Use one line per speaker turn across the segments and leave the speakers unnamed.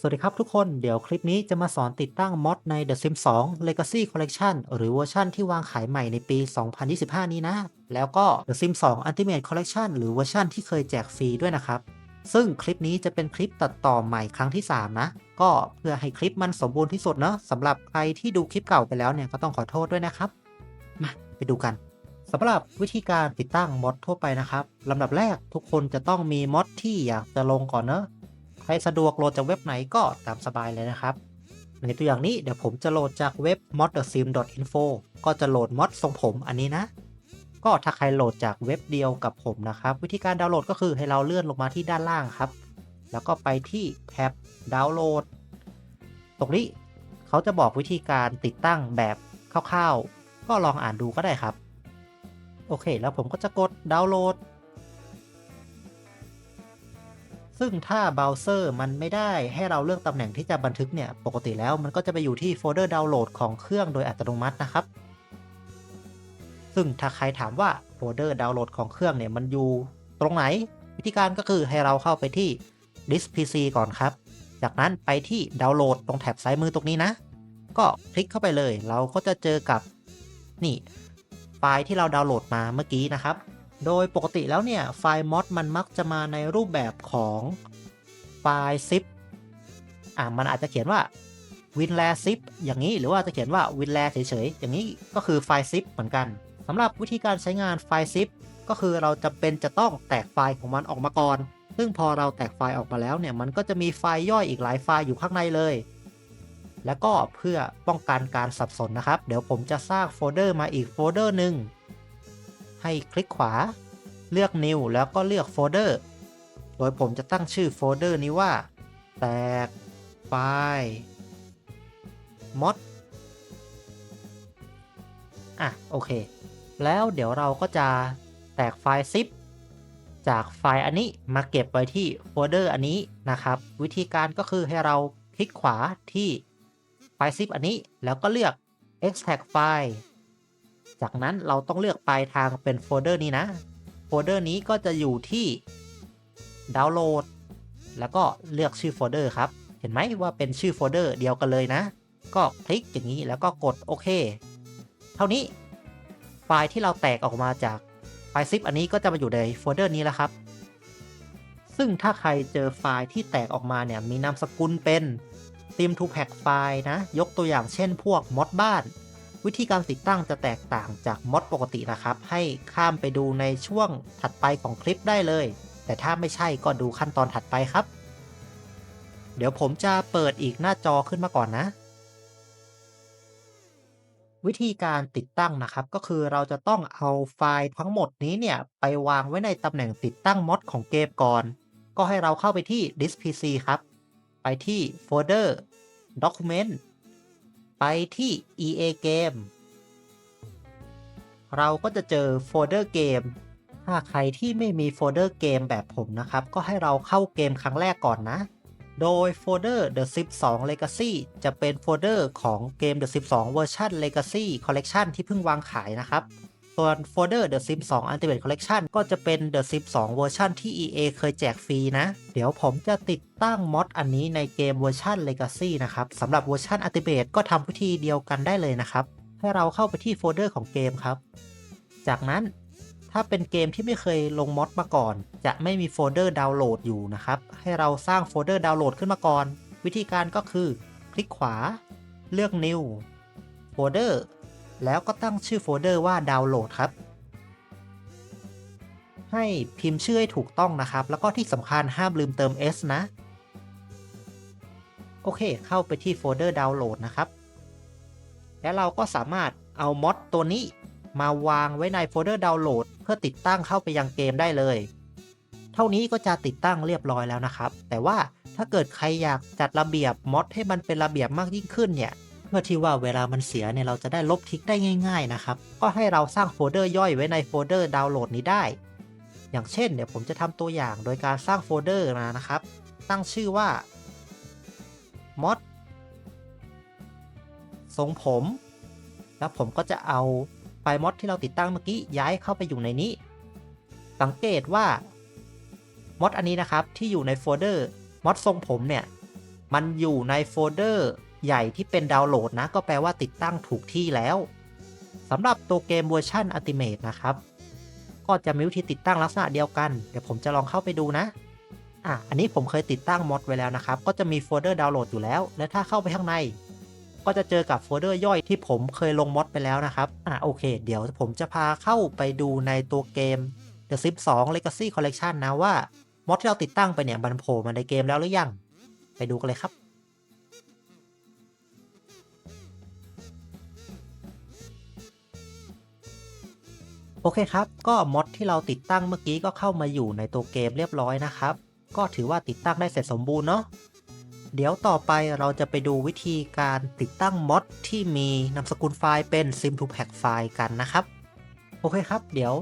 สวัสดีครับทุกคน เดี๋ยวคลิปนี้จะมาสอนติดตั้งม็อดใน The Sims 2 Legacy Collection หรือเวอร์ชั่นที่วางขายใหม่ในปี 2025 นี้นะ แล้วก็ The Sims 2 Ultimate Collection หรือเวอร์ชั่นที่เคยแจกฟรีด้วยนะครับ ซึ่งคลิปนี้จะเป็นคลิปตัดต่อใหม่ครั้งที่ 3 นะ ก็เพื่อให้คลิปมันสมบูรณ์ที่สุดเนาะสำหรับใครที่ดูคลิปเก่าไปแล้วเนี่ยก็ต้องขอโทษด้วยนะครับ มาไปดูกันสำหรับวิธีการติดตั้งม็อดทั่วไปนะครับลำดับแรกทุกคนจะต้องมีม็อดที่อยากจะลงก่อนเนอะ ครสะดวกโหลดจากเว็บไหนก็ตามสบายเลยนะครับ ในตัวอย่างนี้เดี๋ยวผมจะโหลดจากเว็บ mottsim.info ก็จะโหลดมอดทรงผมอันนี้นะ ก็ถ้าใครโหลดจากเว็บเดียวกับผมนะครับ วิธีการดาวน์โหลดก็คือให้เราเลื่อนลงมาที่ด้านล่างครับ แล้วก็ไปที่แท็บดาวน์โหลด ตรงนี้เขาจะบอกวิธีการติดตั้งแบบคร่าวๆ ก็ลองอ่านดูก็ได้ครับ โอเค แล้วผมก็จะกดดาวน์โหลด ซึ่งถ้าเบราว์เซอร์มันไม่ได้ให้เราเลือกตำแหน่งที่จะบันทึกเนี่ย ปกติแล้วมันก็จะไปอยู่ที่โฟลเดอร์ดาวน์โหลดของเครื่องโดยอัตโนมัตินะครับ ซึ่งถ้าใครถามว่าโฟลเดอร์ดาวน์โหลดของเครื่องเนี่ยมันอยู่ตรงไหน วิธีการก็คือให้เราเข้าไปที่ disk pc ก่อนครับ จากนั้นไปที่ดาวน์โหลดตรงแถบซ้ายมือตรงนี้นะ ก็คลิกเข้าไปเลย เราก็จะเจอกับนี่ไฟล์ที่เราดาวน์โหลดมาเมื่อกี้นะครับ โดยปกติแล้วเนี่ยไฟล์มอดมันมักจะมาในรูปแบบของไฟล์ zip อ่ามันอาจจะเขียนว่า winrar zip อย่างนี้หรือว่าจะเขียนว่า winrar เฉยๆอย่างนี้ก็คือไฟล์ zip เหมือนกันสำหรับวิธีการใช้งานไฟล์ zip ก็คือเราจะเป็นจะต้องแตกไฟล์ของมันออกมาก่อน ซึ่งพอเราแตกไฟล์ออกมาแล้วเนี่ยมันก็จะมีไฟล์ย่อยอีกหลายไฟล์อยู่ข้างในเลย แล้วก็เพื่อป้องกันการสับสนนะครับ เดี๋ยวผมจะสร้างโฟลเดอร์มาอีกโฟลเดอร์หนึ่ง ให้คลิกขวา เลือก New แล้วก็เลือกโฟลเดอร์ โดยผมจะตั้งชื่อโฟลเดอร์นี้ว่า แตกไฟล์ mod อะ โอเค แล้วเดี๋ยวเราก็จะแตกไฟล์ zip จากไฟล์อันนี้มาเก็บไว้ที่โฟลเดอร์อันนี้นะครับ วิธีการก็คือให้เราคลิกขวาที่ไฟล์ zip อันนี้แล้วก็เลือก extract file จากนั้นเราต้องเลือกปลายทางเป็นโฟลเดอร์นี้นะ โฟลเดอร์นี้ก็จะอยู่ที่ดาวน์โหลด แล้วก็เลือกชื่อโฟลเดอร์ครับ เห็นไหมว่าเป็นชื่อโฟลเดอร์เดียวกันเลยนะ ก็คลิกอย่างนี้แล้วก็กดโอเค เท่านี้ไฟล์ที่เราแตกออกมาจากไฟล์ซิปอันนี้ก็จะมาอยู่ในโฟลเดอร์นี้แล้วครับ ซึ่งถ้าใครเจอไฟล์ที่แตกออกมาเนี่ยมีนามสกุลเป็น theme to pack ไฟล์นะ ยกตัวอย่างเช่นพวกมอดบ้าน วิธีการติดตั้งจะแตกต่างจากมอดปกตินะครับ ให้ข้ามไปดูในช่วงถัดไปของคลิปได้เลย แต่ถ้าไม่ใช่ก็ดูขั้นตอนถัดไปครับ เดี๋ยวผมจะเปิดอีกหน้าจอขึ้นมาก่อนนะ วิธีการติดตั้งนะครับ ก็คือเราจะต้องเอาไฟล์ทั้งหมดนี้เนี่ยไปวางไว้ในตำแหน่งติดตั้งมอดของเกมก่อน ก็ให้เราเข้าไปที่ disk pc ครับ ไปที่โฟลเดอร์ document ไปที่ EA Game เราก็จะเจอโฟลเดอร์เกม ถ้าใครที่ไม่มีโฟลเดอร์เกมแบบผมนะครับ ก็ให้เราเข้าเกมครั้งแรกก่อนนะ โดยโฟลเดอร์ The Sims 2 Legacy จะเป็นโฟลเดอร์ของเกม The Sims 2 Version Legacy Collection ที่เพิ่งวางขายนะครับ ส่วนโฟลเดอร์ The Sims 2 Ultimate Collection ก็จะเป็น The Sims 2 เวอร์ชันที่ EA เคยแจกฟรีนะ เดี๋ยวผมจะติดตั้งมอดอันนี้ในเกมเวอร์ชัน Legacy นะครับสำหรับเวอร์ชัน Ultimate ก็ทำวิธีเดียวกันได้เลยนะครับ ให้เราเข้าไปที่โฟลเดอร์ของเกมครับ จากนั้นถ้าเป็นเกมที่ไม่เคยลงมอดมาก่อน จะไม่มีโฟลเดอร์ดาวน์โหลดอยู่นะครับ ให้เราสร้างโฟลเดอร์ดาวน์โหลดขึ้นมาก่อน วิธีการก็คือ คลิกขวา เลือก New โฟลเดอร์ แล้วก็ตั้งชื่อโฟลเดอร์ว่าดาวน์โหลดครับ ให้พิมพ์ชื่อให้ถูกต้องนะครับ แล้วก็ที่สำคัญห้ามลืมเติม S นะ โอเค เข้าไปที่โฟลเดอร์ดาวน์โหลดนะครับ แล้วเราก็สามารถเอามอดตัวนี้มาวางไว้ในโฟลเดอร์ดาวน์โหลดเพื่อติดตั้งเข้าไปยังเกมได้เลย เท่านี้ก็จะติดตั้งเรียบร้อยแล้วนะครับ แต่ว่าถ้าเกิดใครอยากจัดระเบียบมอดให้มันเป็นระเบียบมากยิ่งขึ้นเนี่ย เพื่อที่ว่าเวลามันเสียเนี่ยเราจะได้ลบทิ้งได้ง่าย ๆนะครับ ก็ให้เราสร้างโฟลเดอร์ย่อยไว้ในโฟลเดอร์ดาวน์โหลดนี้ได้ อย่างเช่นเดี๋ยวผมจะทำตัวอย่างโดยการสร้างโฟลเดอร์มานะครับ ตั้งชื่อว่า mod ทรงผม แล้วผมก็จะเอาไฟล์มอดที่เราติดตั้งเมื่อกี้ย้ายเข้าไปอยู่ในนี้ สังเกตว่ามอดอันนี้นะครับที่อยู่ในโฟลเดอร์มอดทรงผมเนี่ย มันอยู่ในโฟลเดอร์ ใหญ่ที่เป็นดาวน์โหลดนะ ก็แปลว่าติดตั้งถูกที่แล้วสำหรับตัวเกมเวอร์ชัน Ultimate นะครับ ก็จะมีวิธีติดตั้งลักษณะเดียวกัน เดี๋ยวผมจะลองเข้าไปดูนะอะอันนี้ผมเคยติดตั้งมอดไว้แล้วนะครับ ก็จะมีโฟลเดอร์ดาวน์โหลดอยู่แล้ว และถ้าเข้าไปข้างใน ก็จะเจอกับโฟลเดอร์ย่อยที่ผมเคยลงมอดไปแล้วนะครับอะโอเค เดี๋ยวผมจะพาเข้าไปดูในตัวเกม The Sims 2 Legacy Collection นะว่ามอดที่เราติดตั้งไปเนี่ยมันโผล่มาในเกมแล้วหรือยัง ไปดูกันเลยครับ อเคครับ ก็มอดที่เราติดตั้งเมื่อกี้ก็เข้ามาอยู่ในตัวเกมเรียบร้อยนะครับ ก็ถือว่าติดตั้งได้เสร็จสมบูรณ์เนาะ เดี๋ยวต่อไปเราจะไปดูวิธีการติดตั้งมอดที่มีนามสกุลไฟล์เป็น sim to pack ไฟล์กันนะครับ โอเคครับ เดี๋ยว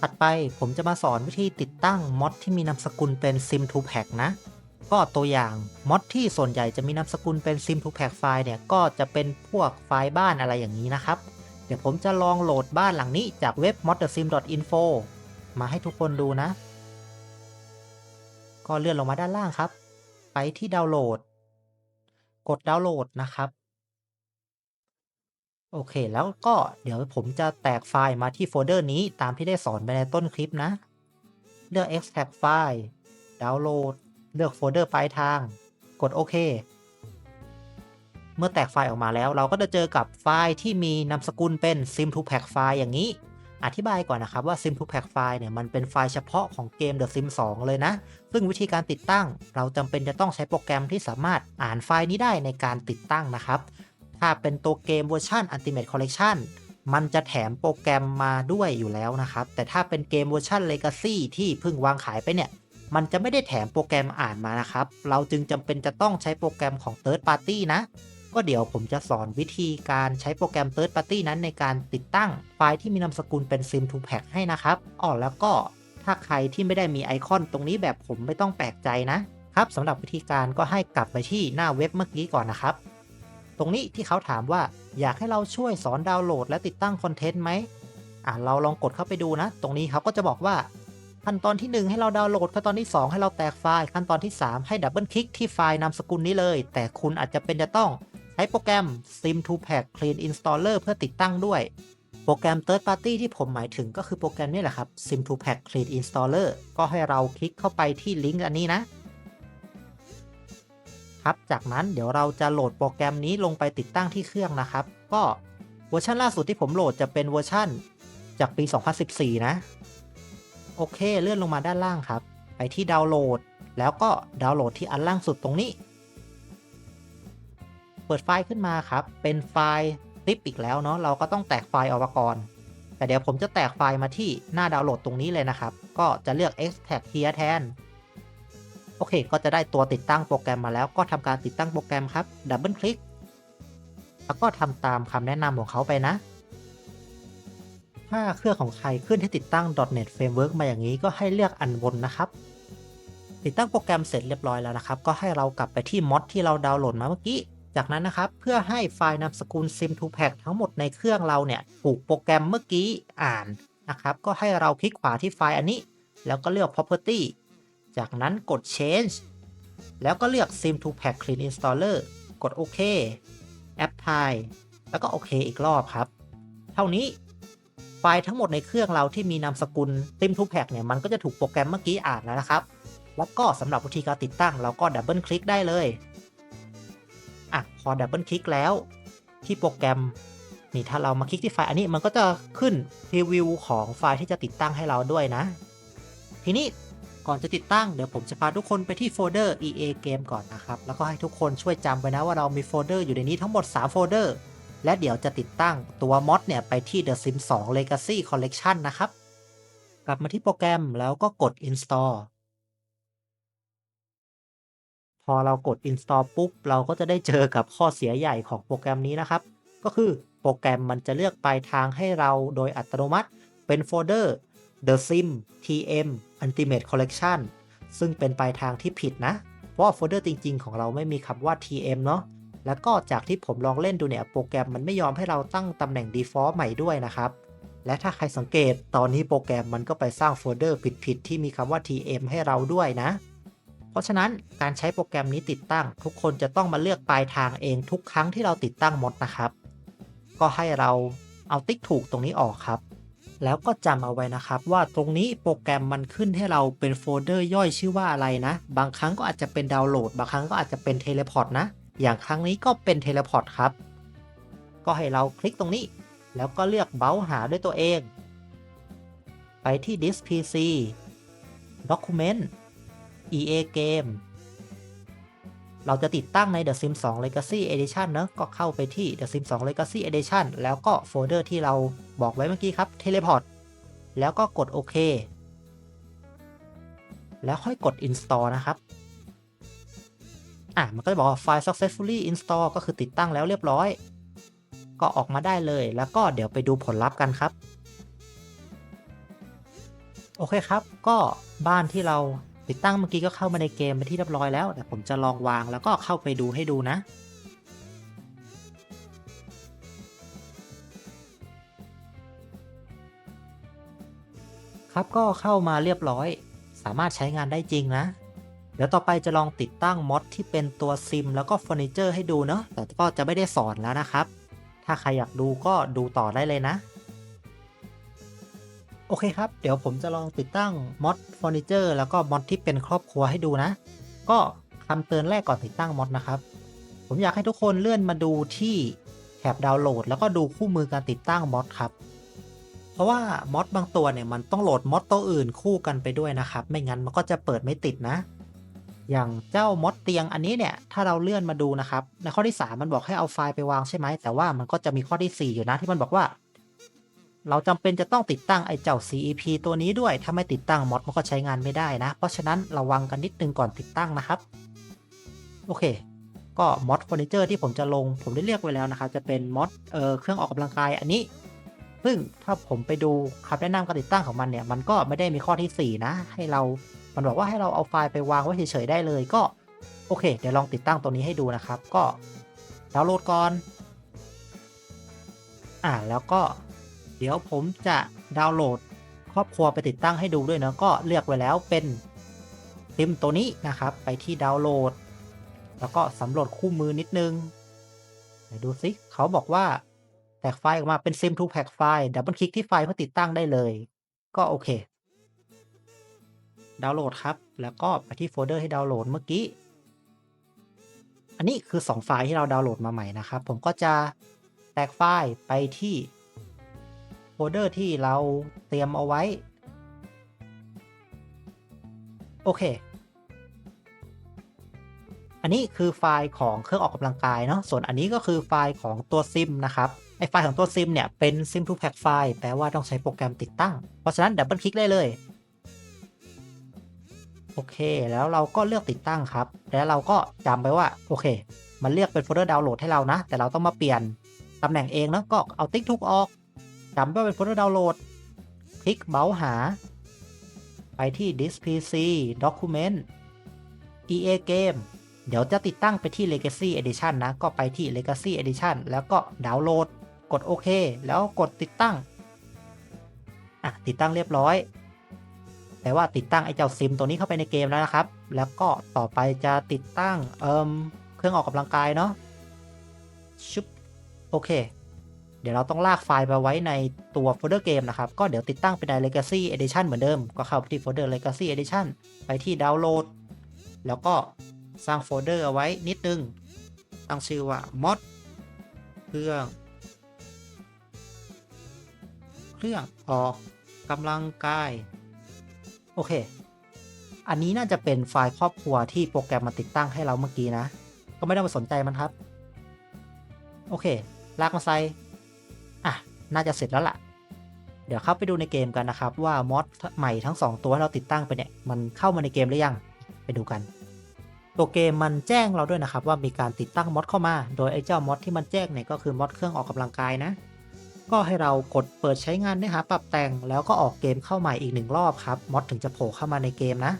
ถัดไปผมจะมาสอนวิธีติดตั้งมอดที่มีนามสกุลเป็น sim to pack นะ ก็ตัวอย่างมอดที่ส่วนใหญ่จะมีนามสกุลเป็น sim to pack ไฟล์เนี่ยก็จะเป็นพวกไฟล์บ้านอะไรอย่างนี้นะครับ เดี๋ยวผมจะลองโหลดบ้านหลังนี้จากเว็บ modthesim.info มาให้ทุกคนดูนะ ก็เลื่อนลงมาด้านล่างครับ ไปที่ดาวน์โหลด กดดาวน์โหลดนะครับ โอเค แล้วก็เดี๋ยวผมจะแตกไฟล์มาที่โฟลเดอร์นี้ตามที่ได้สอนไปในต้นคลิปนะ เลือก extract ไฟล์ ดาวน์โหลด เลือกโฟลเดอร์ปลายทาง กดโอเค เมื่อแตกไฟล์ออกมาแล้ว เราก็จะเจอกับไฟล์ที่มีนามสกุลเป็น sim to pack ไฟล์อย่างนี้ อธิบายก่อนนะครับว่า sim to pack ไฟล์เนี่ยมันเป็นไฟล์เฉพาะของเกม The Sims 2 เลยนะ ซึ่งวิธีการติดตั้ง เราจำเป็นจะต้องใช้โปรแกรมที่สามารถอ่านไฟล์นี้ได้ในการติดตั้งนะครับ ถ้าเป็นตัวเกมเวอร์ชัน Ultimate Collection มันจะแถมโปรแกรมมาด้วยอยู่แล้วนะครับ แต่ถ้าเป็นเกมเวอร์ชัน Legacy ที่เพิ่งวางขายไปเนี่ย มันจะไม่ได้แถมโปรแกรมอ่านมานะครับ เราจึงจำเป็นจะต้องใช้โปรแกรมของ Third Party นะ ก็เดี๋ยวผมจะสอนวิธีการใช้โปรแกรม Third Party นั้นในการติดตั้งไฟล์ที่มีนามสกุลเป็น Sim to Pack ให้นะครับอ๋อแล้วก็ถ้าใครที่ไม่ได้มีไอคอนตรงนี้แบบผมไม่ต้องแปลกใจนะครับสำหรับวิธีการก็ให้กลับไปที่หน้าเว็บเมื่อกี้ก่อนนะครับ ตรงนี้ที่เขาถามว่าอยากให้เราช่วยสอนดาวน์โหลด และติดตั้งคอนเทนต์ไหมอะเราลองกดเข้าไปดูนะ ตรงนี้เขาก็จะบอกว่า ขั้นตอนที่ 1 ให้เราดาวน์โหลดขั้นตอนที่ 2 ให้เราแตกไฟล์ขั้นตอนที่ 3 ให้ดับเบิลคลิกที่ไฟล์นามสกุลนี้เลย แต่คุณอาจจะเป็นจะต้อง ใช้โปรแกรม sim to pack clean installer เพื่อติดตั้งด้วย โปรแกรม third party ที่ผมหมายถึงก็คือโปรแกรมนี่แหละครับ sim to pack clean installer ก็ให้เราคลิกเข้าไปที่ลิงก์อันนี้นะครับ จากนั้นเดี๋ยวเราจะโหลดโปรแกรมนี้ลงไปติดตั้งที่เครื่องนะครับ ก็เวอร์ชันล่าสุดที่ผมโหลดจะเป็นเวอร์ชันจากปี 2014 นะ โอเคเลื่อนลงมาด้านล่างครับ ไปที่ดาวน์โหลด แล้วก็ดาวน์โหลดที่อันล่างสุดตรงนี้ ปิดไฟล์ขึ้นมาครับ เป็นไฟล์ซิปอีกแล้วเนาะ เราก็ต้องแตกไฟล์ออกมาก่อน แต่เดี๋ยวผมจะแตกไฟล์มาที่หน้าดาวน์โหลดตรงนี้เลยนะครับ ก็จะเลือก extract here แทน โอเค ก็จะได้ตัวติดตั้งโปรแกรมมาแล้ว ก็ทำการติดตั้งโปรแกรมครับ ดับเบิลคลิก แล้วก็ทำตามคำแนะนำของเขาไปนะ ถ้าเครื่องของใครขึ้นให้ติดตั้ง .NET Framework มาอย่างนี้ ก็ให้เลือกอันบนนะครับติดตั้งโปรแกรมเสร็จเรียบร้อยแล้วนะครับ ก็ให้เรากลับไปที่มอดที่เราดาวน์โหลดมาเมื่อกี้ จากนั้นนะครับเพื่อให้ไฟล์นามสกุล sim to pack ทั้งหมดในเครื่องเราเนี่ยถูกโปรแกรมเมื่อกี้อ่านนะครับก็ให้เราคลิกขวาที่ไฟล์อันนี้ แล้วก็เลือก property จากนั้นกด change แล้วก็เลือก sim to pack clean installer กดโอเค apply แล้วก็โอเคอีกรอบครับ เท่านี้ไฟล์ทั้งหมดในเครื่องเราที่มีนามสกุล sim to pack เนี่ยมันก็จะถูกโปรแกรมเมื่อกี้อ่านแล้วนะครับ แล้วก็สำหรับวิธีการติดตั้งเราก็ดับเบิลคลิกได้เลย พอดับเบิลคลิกแล้วที่โปรแกรมนี่ถ้าเรามาคลิกที่ไฟล์อันนี้มันก็จะขึ้นพรีวิวของไฟล์ที่จะติดตั้งให้เราด้วยนะ ทีนี้ก่อนจะติดตั้งเดี๋ยวผมจะพาทุกคนไปที่โฟลเดอร์ EA Game ก่อนนะครับ แล้วก็ให้ทุกคนช่วยจำไว้นะว่าเรามีโฟลเดอร์อยู่ในนี้ทั้งหมด 3 โฟลเดอร์ และเดี๋ยวจะติดตั้งตัวมอดเนี่ยไปที่ The Sims 2 Legacy Collection นะครับ กลับมาที่โปรแกรมแล้วก็กด install พอเรากด install ปุ๊บ เราก็จะได้เจอกับข้อเสียใหญ่ของโปรแกรมนี้นะครับ ก็คือโปรแกรมมันจะเลือกปลายทางให้เราโดยอัตโนมัติเป็นโฟลเดอร์ The Sim TM Ultimate Collection ซึ่งเป็นปลายทางที่ผิดนะ เพราะโฟลเดอร์จริง ๆ ของเราไม่มีคำว่า TM เนาะแล้วก็จากที่ผมลองเล่นดูเนี่ยโปรแกรมมันไม่ยอมให้เราตั้งตำแหน่ง default ใหม่ด้วยนะครับ และถ้าใครสังเกตตอนนี้โปรแกรมมันก็ไปสร้างโฟลเดอร์ผิดๆที่มีคำว่า TM ให้เราด้วยนะ เพราะฉะนั้นการใช้โปรแกรมนี้ติดตั้ง ทุกคนจะต้องมาเลือกปลายทางเองทุกครั้งที่เราติดตั้งมดนะครับ ก็ให้เราเอาติ๊กถูกตรงนี้ออกครับ แล้วก็จำเอาไว้นะครับ ว่าตรงนี้โปรแกรมมันขึ้นให้เราเป็นโฟลเดอร์ย่อยชื่อว่าอะไรนะ บางครั้งก็อาจจะเป็นดาวน์โหลด บางครั้งก็อาจจะเป็นเทเลพอร์ตนะ อย่างครั้งนี้ก็เป็นเทเลพอร์ตครับ ก็ให้เราคลิกตรงนี้ แล้วก็เลือกเบราว์หาด้วยตัวเอง ไปที่ Disk PC Document EA Game เราจะติดตั้งใน The Sims 2 Legacy Edition เนอะก็เข้าไปที่ The Sims 2 Legacy Edition แล้วก็โฟลเดอร์ที่เราบอกไว้เมื่อกี้ครับ Teleport แล้วก็กดโอเค แล้วค่อยกด Install นะครับ อะ มันก็จะบอกว่า File successfully install ก็คือติดตั้งแล้วเรียบร้อย ก็ออกมาได้เลย แล้วก็เดี๋ยวไปดูผลลัพธ์กันครับ โอเคครับ ก็บ้านที่เรา ติดตั้งเมื่อกี้ก็เข้ามาในเกมไปนที่เรียบร้อยแล้ว แต่ผมจะลองวางแล้วก็เข้าไปดูให้ดูนะครับก็เข้ามาเรียบร้อย สามารถใช้งานได้จริงนะ เดี๋ยวต่อไปจะลองติดตั้งมอดที่เป็นตัวซิม แล้วก็เฟอร์นิเจอร์ให้ดูเนาะแต่ก็จะไม่ได้สอนแล้วนะครับ ถ้าใครอยากดูก็ดูต่อได้เลยนะ โอเคครับ เดี๋ยวผมจะลองติดตั้งมอดเฟอร์นิเจอร์แล้วก็มอดที่เป็นครอบครัวให้ดูนะ ก็คำเตือนแรกก่อนติดตั้งมอดนะครับ ผมอยากให้ทุกคนเลื่อนมาดูที่แถบดาวน์โหลด แล้วก็ดูคู่มือการติดตั้งมอดครับ เพราะว่ามอดบางตัวเนี่ยมันต้องโหลดมอดตัวอื่นคู่กันไปด้วยนะครับ ไม่งั้นมันก็จะเปิดไม่ติดนะ อย่างเจ้ามอดเตียงอันนี้เนี่ย ถ้าเราเลื่อนมาดูนะครับ ในข้อที่ 3 มันบอกให้เอาไฟล์ไปวางใช่ไหมแต่ว่ามันก็จะมีข้อที่ 4 อยู่นะที่มันบอกว่า เราจำเป็นจะต้องติดตั้งไอ้เจ้า CEP ตัวนี้ด้วย ถ้าไม่ติดตั้งมอดมันก็ใช้งานไม่ได้นะ เพราะฉะนั้นระวังกันนิดนึงก่อนติดตั้งนะครับ โอเค ก็มอดเฟอร์นิเจอร์ที่ผมจะลง ผมได้เรียกไว้แล้วนะครับ จะเป็นมอดเอ่อเครื่องออกกำลังกายอันนี้ ซึ่งถ้าผมไปดูคำแนะนำการติดตั้งของมันเนี่ย มันก็ไม่ได้มีข้อที่ 4 นะ ให้เรา มันบอกว่าให้เราเอาไฟล์ไปวางไว้เฉยๆได้เลย ก็ โอเค เดี๋ยวลองติดตั้งตัวนี้ให้ดูนะครับ ก็ดาวน์โหลดก่อน อ่าแล้วก็ ดี๋ยวผมจะดาวน์โหลด ครอบครัวไปติดตั้งให้ดูด้วยนะก็เลือกไว้แล้วเป็นซิมตัวนี้นะครับ ไปที่ดาวน์โหลด แล้วก็สำรวจคู่มือนิดนึงไหนดูซิเขาบอกว่าแตกไฟล์ออกมาเป็นซิมทูแพ็กไฟล์ดับเบิลคลิกที่ไฟล์เพื่อติดตั้งได้เลย ก็โอเค ดาวน์โหลดครับ แล้วก็ไปที่โฟลเดอร์ให้ดาวน์โหลดเมื่อกี้ อันนี้คือ 2 ไฟล์ที่เราดาวน์โหลดมาใหม่นะครับ ผมก็จะแตกไฟล์ไปที่ โฟลเดอร์ที่เราเตรียมเอาไว้ โอเค อันนี้คือไฟล์ของเครื่องออกกำลังกายเนาะส่วนอันนี้ก็คือไฟล์ของตัวซิมนะครับไอไฟล์ของตัวซิมเนี่ยเป็น sim to pack ไฟล์แปลว่าต้องใช้โปรแกรมติดตั้ง เพราะฉะนั้นดับเบิลคลิกได้เลยโอเค แล้วเราก็เลือกติดตั้งครับ แล้วเราก็จำไปว่า โอเค มันเรียกเป็นโฟลเดอร์ดาวน์โหลดให้เรานะ แต่เราต้องมาเปลี่ยนตำแหน่งเองนะก็เอาติ๊กทุกออก จำว่าเป็นโฟลเดอร์ดาวน์โหลด คลิกเมาส์หา ไปที่ Disk PC Document EA Game เดี๋ยวจะติดตั้งไปที่ Legacy Edition นะ ก็ไปที่ Legacy Edition แล้วก็ดาวน์โหลด กดโอเค แล้วกดติดตั้ง อะ ติดตั้งเรียบร้อยแปลว่าติดตั้งไอ้เจ้าซิมตัวนี้เข้าไปในเกมแล้วนะครับ แล้วก็ต่อไปจะติดตั้งเอ่มเครื่องออกกำลังกายเนาะชุบโอเค เดี๋ยวเราต้องลากไฟล์ไปไว้ในตัวโฟลเดอร์เกมนะครับ ก็เดี๋ยวติดตั้งเป็นใน Legacy Edition เหมือนเดิม ก็เข้าไปที่โฟลเดอร์ Legacy Edition ไปที่ดาวน์โหลด แล้วก็สร้างโฟลเดอร์เอาไว้นิดนึง ตั้งชื่อว่า mod เครื่อง เครื่องออกกำลังกาย โอเค อันนี้น่าจะเป็นไฟล์ครอบครัวที่โปรแกรมมาติดตั้งให้เราเมื่อกี้นะ ก็ไม่ต้องไปสนใจมันครับ โอเค ลากมาใส่ น่าจะเสร็จแล้วล่ะ เดี๋ยวเข้าไปดูในเกมกันนะครับว่ามอดใหม่ทั้ง 2 ตัวที่เราติดตั้งไปเนี่ยมันเข้ามาในเกมหรือยังไปดูกัน ตัวเกมมันแจ้งเราด้วยนะครับว่ามีการติดตั้งมอดเข้ามา โดยไอ้เจ้ามอดที่มันแจ้งเนี่ยก็คือมอดเครื่องออกกำลังกายนะ ก็ให้เรากดเปิดใช้งานได้หาปรับแต่ง แล้วก็ออกเกมเข้าใหม่อีกหนึ่งรอบครับมอดถึงจะโผล่เข้ามาในเกมนะ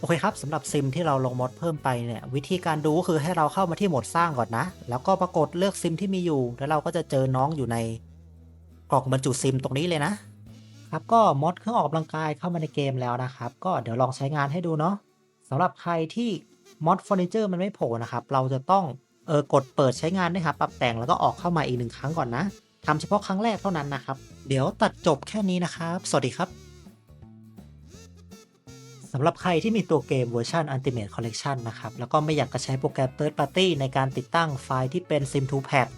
โอเคครับสำหรับซิมที่เราลงมดเพิ่มไปเนี่ยวิธีการดูก็คือให้เราเข้ามาที่โหมดสร้างก่อนนะ แล้วก็ปรากฏเลือกซิมที่มีอยู่ แล้วเราก็จะเจอน้องอยู่ในกล่องบรรจุซิมตรงนี้เลยนะครับก็มดเครื่องออกกำลังกายเข้ามาในเกมแล้วนะครับ ก็เดี๋ยวลองใช้งานให้ดูเนาะสำหรับใครที่มดเฟอร์นิเจอร์มันไม่โผล่นะครับ เราจะต้องเออกดเปิดใช้งานนะครับปรับแต่งแล้วก็ออกเข้ามาอีกหนึ่งครั้งก่อนนะทำเฉพาะครั้งแรกเท่านั้นนะครับ เดี๋ยวตัดจบแค่นี้นะครับ สวัสดีครับ สำหรับใครที่มีตัวเกมเวอร์ชัน Ultimate Collection นะครับ แล้วก็ไม่อยากจะใช้โปรแกรม Third Party ในการติดตั้งไฟล์ที่เป็น Sim2Pad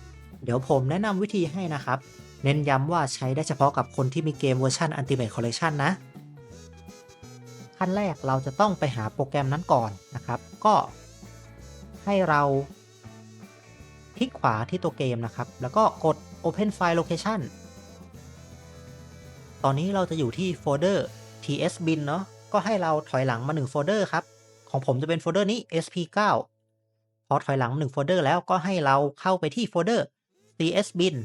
เดี๋ยวผมแนะนำวิธีให้นะครับ เน้นย้ำว่าใช้ได้เฉพาะกับคนที่มีเกมเวอร์ชัน Ultimate Collection นะ ขั้นแรกเราจะต้องไปหาโปรแกรมนั้นก่อนนะครับ ก็ให้เราคลิกขวาที่ตัวเกมนะครับ แล้วก็กด Open File Location ตอนนี้เราจะอยู่ที่โฟลเดอร์ tsbin เนาะ ก็ให้เราถอยหลังมา 1 โฟลเดอร์ครับ ของผมจะเป็นโฟลเดอร์นี้ sp9 พอถอยหลัง1โฟลเดอร์แล้วก็ให้เราเข้าไปที่โฟลเดอร์ csbin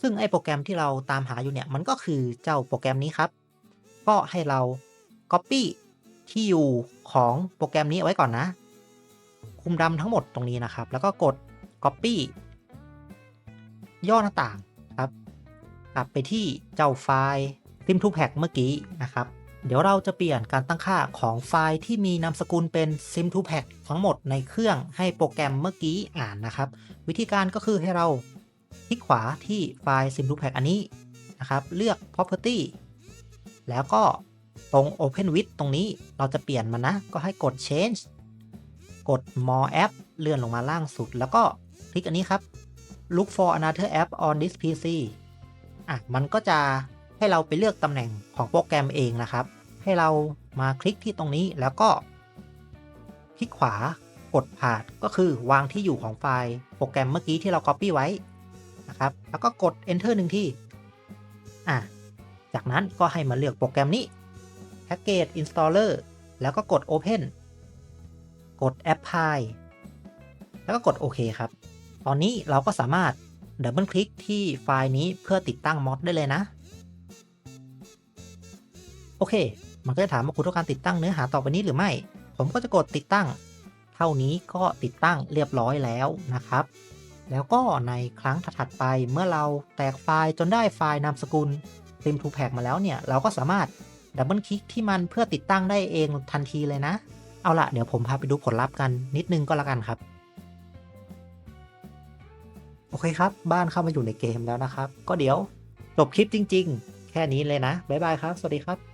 ซึ่งไอโปรแกรมที่เราตามหาอยู่เนี่ย มันก็คือเจ้าโปรแกรมนี้ครับ ก็ให้เรา Copy ที่อยู่ของโปรแกรมนี้เอาไว้ก่อนนะ คุมดำทั้งหมดตรงนี้นะครับ แล้วก็กด Copy ย่อหน้าต่างครับ กลับไปที่เจ้าไฟล์ sim to pack เมื่อกี้นะครับ เดี๋ยวเราจะเปลี่ยนการตั้งค่าของไฟล์ที่มีนามสกุลเป็น sim to pack ทั้งหมดในเครื่องให้โปรแกรมเมื่อกี้อ่านนะครับ วิธีการก็คือให้เราคลิกขวาที่ไฟล์ sim to pack อันนี้นะครับ เลือก property แล้วก็ตรง open with ตรงนี้เราจะเปลี่ยนมันนะ ก็ให้กด change กด more app เลื่อนลงมาล่างสุด แล้วก็คลิกอันนี้ครับ look for another app on this PC อะ มันก็จะ ให้เราไปเลือกตำแหน่งของโปรแกรมเองนะครับ ให้เรามาคลิกที่ตรงนี้แล้วก็ คลิกขวากดผ่านก็คือวางที่อยู่ของไฟล์โปรแกรมเมื่อกี้ที่เรา Copy ไว้นะครับ แล้วก็กด Enter หนึ่งที่อะจากนั้นก็ให้มาเลือกโปรแกรมนี้ Package Installer แล้วก็กด Open กด Apply แล้วก็กดโอเคครับ ตอนนี้เราก็สามารถดับเบิลคลิกที่ไฟล์นี้เพื่อติดตั้งมอดได้เลยนะ โอเค มันก็จะถามว่าคุณต้องการติดตั้งเนื้อหาต่อไปนี้หรือไม่ ผมก็จะกดติดตั้ง เท่านี้ก็ติดตั้งเรียบร้อยแล้วนะครับ แล้วก็ในครั้งถัดไปเมื่อเราแตกไฟล์จนได้ไฟล์นามสกุล sim to pack มาแล้วเนี่ย เราก็สามารถดับเบิลคลิกที่มันเพื่อติดตั้งได้เองทันทีเลยนะ เอาละเดี๋ยวผมพาไปดูผลลัพธ์กันนิดนึงก็แล้วกันครับโอเคครับ บ้านเข้ามาอยู่ในเกมแล้วนะครับ ก็เดี๋ยวจบคลิปจริง ๆ แค่นี้เลยนะ บ๊ายบายครับ สวัสดีครับ